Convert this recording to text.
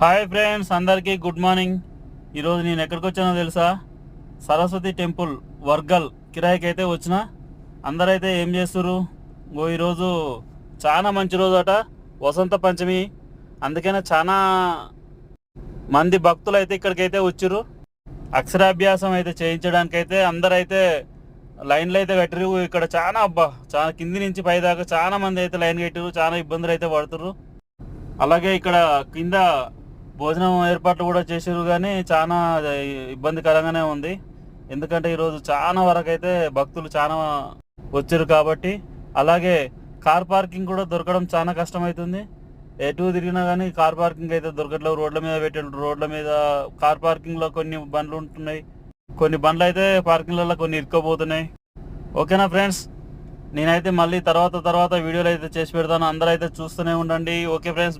Hi friends అందరికీ good morning. ఈరోజు నేను ఎక్కడికి వచ్చానో తెలుసా? సరస్వతి టెంపుల్ వర్గల్ కిరాయికి అయితే వచ్చిన. అందరైతే ఏం చేస్తుర్రు? ఓ ఈరోజు చాలా మంచి రోజు అట వసంత పంచమి. అందుకనే చాలా మంది భక్తులు అయితే ఇక్కడికైతే వచ్చారు అక్షరాభ్యాసం అయితే చేయించడానికి అయితే అందరైతే లైన్లు అయితే కట్టిరు ఇక్కడ చాలా అబ్బా చాలా కింది నుంచి పైదాకా చాలా మంది అయితే లైన్ కట్టిరు చాలా ఇబ్బందులు అయితే పడుతురు అలాగే ఇక్కడ కింద భోజనం ఏర్పాట్లు కూడా చేసారు కానీ చాలా ఇబ్బందికరంగానే ఉంది. ఎందుకంటే ఈరోజు చాలా వరకు అయితే భక్తులు చాలా వచ్చారు కాబట్టి అలాగే కార్ పార్కింగ్ కూడా దొరకడం చాలా కష్టమవుతుంది ఎటు తిరిగినా కానీ కార్ పార్కింగ్ అయితే దొరకట్లేదు. రోడ్ల మీద పెట్టారు రోడ్ల మీద కార్ పార్కింగ్లో కొన్ని బండ్లు ఉంటున్నాయి. కొన్ని బండ్లు అయితే పార్కింగ్లలో కొన్ని ఇరుక్కోపోతున్నాయి. ఓకేనా ఫ్రెండ్స్? నేనైతే మళ్ళీ తర్వాత తర్వాత వీడియోలు అయితే చేసి పెడతాను. అందరూ అయితే చూస్తూనే ఉండండి. Okay friends